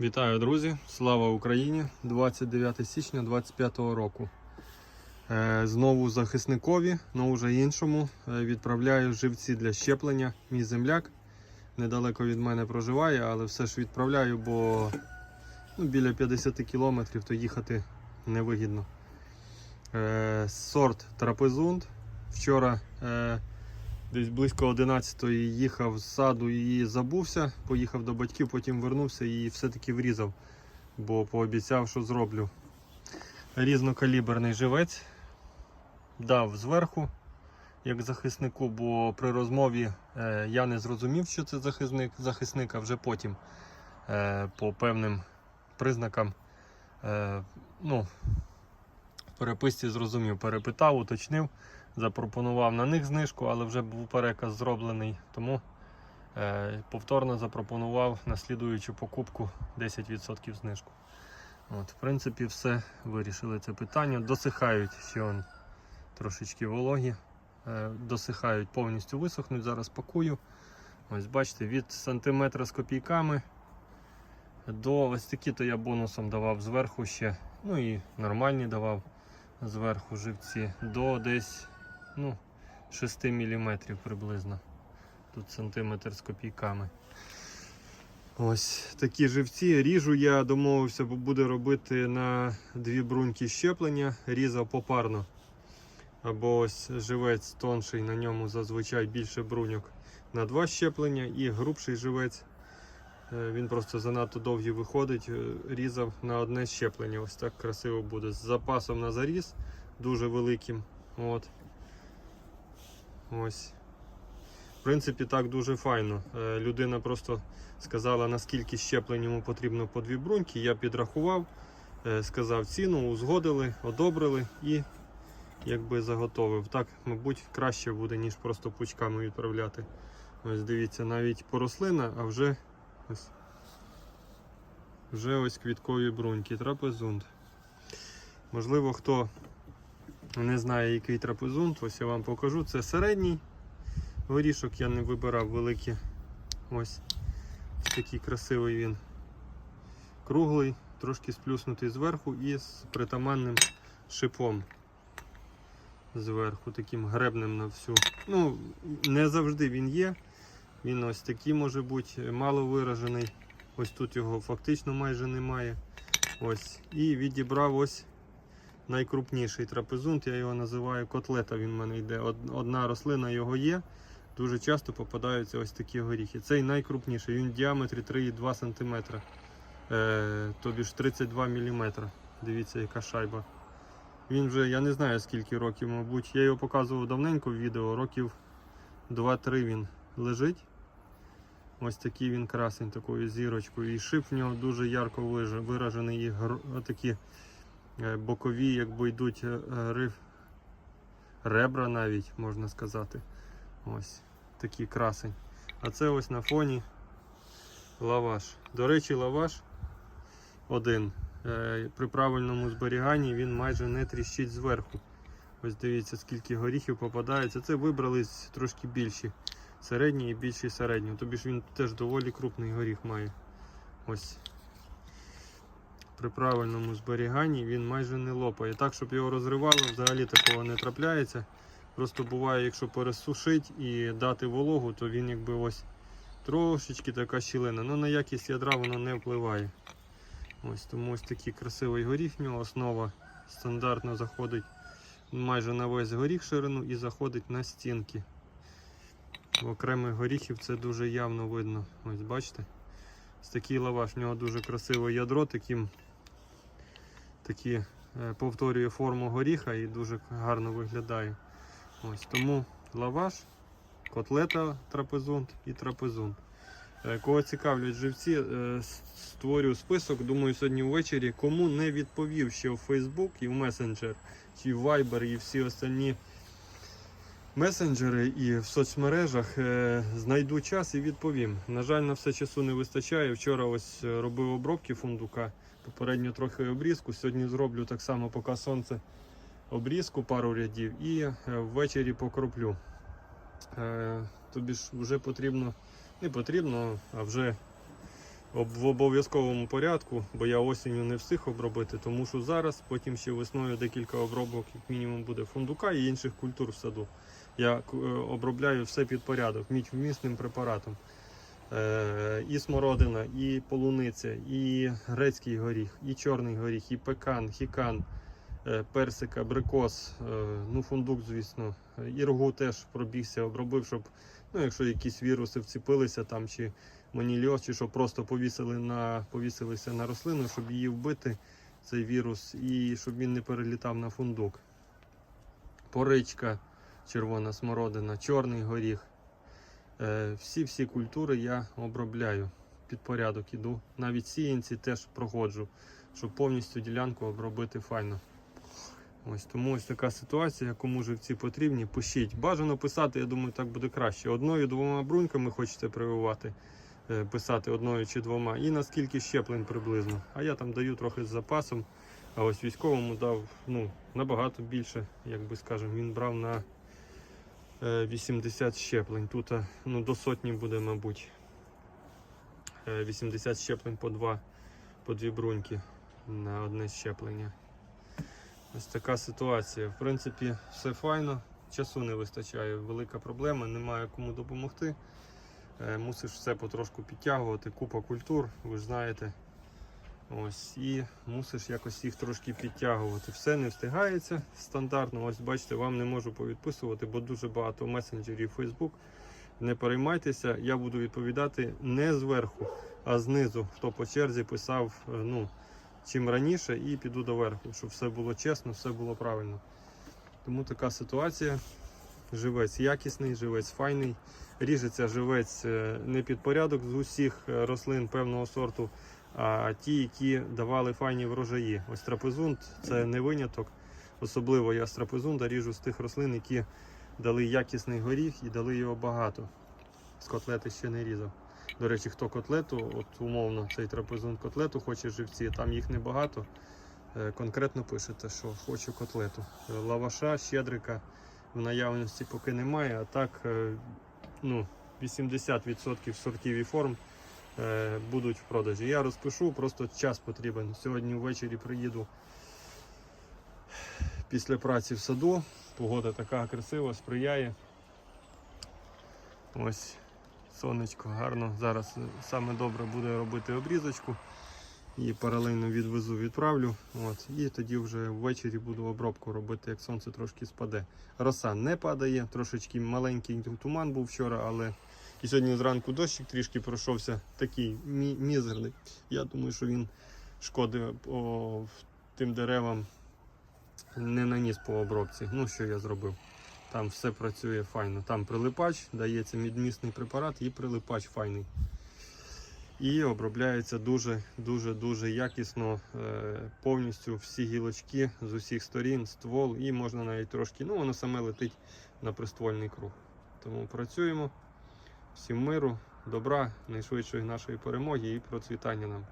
Вітаю, друзі! Слава Україні! 29 січня 2025 року. Е, Знову захисникові, але вже іншому. е, Відправляю живці для щеплення. Мій земляк недалеко від мене проживає, але все ж відправляю, бо ну, біля 50 кілометрів то їхати невигідно. Е, Сорт трапезунд. Вчора десь близько 11-ї їхав з саду і забувся, поїхав до батьків, потім вернувся і все-таки врізав, бо пообіцяв, що зроблю. Різнокаліберний живець дав зверху, як захиснику, бо при розмові е, я не зрозумів, що це захисник, захисник, а вже потім е, по певним признакам е, ну, в переписці зрозумів, перепитав, уточнив запропонував на них знижку, але вже був переказ зроблений, тому е, повторно запропонував на слідуючу покупку 10% знижку. От, В принципі, все вирішили це питання. Досихають ще он, трошечки вологі, е, досихають, повністю висохнуть. Зараз пакую. Ось бачите, від сантиметра з копійками до ось такі то я бонусом давав зверху ще. Ну і нормальні давав зверху живці до десь ну, 6 мм приблизно. Тут сантиметр з копійками. Ось такі живці. Ріжу я домовився, бо буде робити на дві бруньки щеплення, різав попарно. Або ось живець тонший, на ньому зазвичай більше бруньок на два щеплення і грубший живець. е, Він просто занадто довгий виходить, е, різав на одне щеплення. Ось так красиво буде. З запасом на заріз дуже великим. От. Ось. В принципі, так дуже файно. Е, Людина просто сказала, наскільки щеплень йому потрібно по дві бруньки. Я підрахував, е, сказав ціну, узгодили, одобрили і якби заготовив. Так, мабуть, краще буде, ніж просто пучками відправляти. Ось дивіться, навіть порослина, а вже ось, вже ось квіткові бруньки, трапезунд. Можливо, хто не знає, який трапезунд, ось я вам покажу. Це середній горішок, я не вибирав великі. Ось такий красивий він. Круглий, трошки сплюснутий зверху і з притаманним шипом зверху, таким гребнем на всю. Ну, не завжди він є. Він ось такий може бути, мало виражений. Ось тут його фактично майже немає. Ось. І відібрав ось найкрупніший трапезунт, я його називаю котлета. Він в мене йде. Одна рослина його є. Дуже часто попадаються ось такі горіхи. Цей найкрупніший, він в діаметрі 3,2 см. Е, тобі ж 32 мм. Дивіться, яка шайба. Він вже, я не знаю скільки років, мабуть. Я його показував давненько в відео, років 2-3 він лежить. Ось такий він красень, такою зірочкою. І шип в нього дуже ярко виражений. І такі бокові, якби йдуть е, риф, ребра навіть, можна сказати. Ось такий красень. А це ось на фоні лаваш. До речі, лаваш один. Е, При правильному зберіганні він майже не тріщить зверху. Ось дивіться, скільки горіхів попадається. Це вибрались трошки більші. Середній і більший середнього. Тобі ж він теж доволі крупний горіх має. Ось. При правильному зберіганні він майже не лопає. Так, щоб його розривало, взагалі такого не трапляється. Просто буває, якщо пересушить і дати вологу, то він якби ось трошечки така щілина. Ну на якість ядра воно не впливає. Ось тому ось такий красивий горіх в нього. Основа стандартно заходить майже на весь горіх ширину і заходить на стінки. В окремих горіхів це дуже явно видно. Ось бачите? Ось такий лаваш, в нього дуже красиве ядро, таким такі, е, повторює форму горіха і дуже гарно виглядає. Ось Тому лаваш, котлета трапезунт і трапезунт. Е, Кого цікавлять живці, е, створю список. Думаю, сьогодні ввечері. Кому не відповів ще в Facebook і в Messenger, чи в Viber, і всі остальні месенджери і в соцмережах, е, знайду час і відповім. На жаль, на все часу не вистачає. Вчора ось е, робив обробки фундука, попередньо трохи обрізку. Сьогодні зроблю так само, поки сонце обрізку пару рядів і е, ввечері покроплю. Тобі ж вже потрібно, не потрібно, а вже в обов'язковому порядку, бо я осінню не встиг обробити, тому що зараз, потім ще весною декілька обробок, як мінімум, буде фундука і інших культур в саду. Я е, обробляю все під порядок, мічвмісним препаратом. Е, і смородина, і полуниця, і грецький горіх, і чорний горіх, і пекан, хікан, е, персик, абрикос, ну фундук, звісно. Іргу теж пробігся, обробив, щоб ну, якщо якісь віруси вціпилися там, чи манільоз, чи що просто повісили на, повісилися на рослину, щоб її вбити, цей вірус, і щоб він не перелітав на фундук. Поричка, червона смородина, чорний горіх. Е, Всі-всі культури я обробляю. Під порядок іду. Навіть сіянці теж проходжу, щоб повністю ділянку обробити файно. Ось тому ось така ситуація, кому живці потрібні, пишіть. Бажано писати, я думаю, так буде краще. Одною двома бруньками хочете прививати, е, писати одною чи двома, і наскільки щеплень приблизно. А я там даю трохи з запасом. А ось військовому дав ну, набагато більше, як би скажемо, він брав на е, 80 щеплень. Тут е, ну, до сотні буде, мабуть. Е, 80 щеплень по два, по дві бруньки на одне щеплення. Ось така ситуація. В принципі, все файно, часу не вистачає, велика проблема, немає кому допомогти. Е, Мусиш все потрошку підтягувати, купа культур, ви ж знаєте. Ось, і мусиш якось їх трошки підтягувати. Все не встигається стандартно. Ось бачите, вам не можу повідписувати, бо дуже багато месенджерів Facebook. Не переймайтеся, я буду відповідати не зверху, а знизу, хто по черзі писав е, ну, чим раніше, і піду доверху, щоб все було чесно, все було правильно. Тому така ситуація. Живець якісний, живець файний. Ріжеться живець е, не під порядок з усіх е, рослин певного сорту, а ті, які давали файні врожаї. Ось трапезунд це не виняток. Особливо я з трапезунда ріжу з тих рослин, які дали якісний горіх і дали його багато. З котлети ще не різав. До речі, хто котлету, от умовно, цей трапезунд котлету хоче живці, там їх небагато. Е, Конкретно пишете, що хочу котлету. Лаваша, щедрика в наявності поки немає, а так е, ну, 80% сортів і форм е, будуть в продажі. Я розпишу, просто час потрібен. Сьогодні ввечері приїду після праці в саду. Погода така красива, сприяє. Ось сонечко гарно. Зараз саме добре буде робити обрізочку. І паралельно відвезу, відправлю. От, і тоді вже ввечері буду обробку робити, як сонце трошки спаде. Роса не падає, трошечки маленький туман був вчора, але і сьогодні зранку дощик трішки пройшовся, такий мі- мізерний. Я думаю, що він шкоди по тим деревам не наніс по обробці. Ну, що я зробив. Там все працює файно. Там прилипач, дається мідмісний препарат і прилипач файний. І обробляється дуже дуже дуже якісно, е, повністю всі гілочки з усіх сторін, ствол, і можна навіть трошки, ну воно саме летить на приствольний круг. Тому працюємо. Всім миру, добра, найшвидшої нашої перемоги і процвітання нам.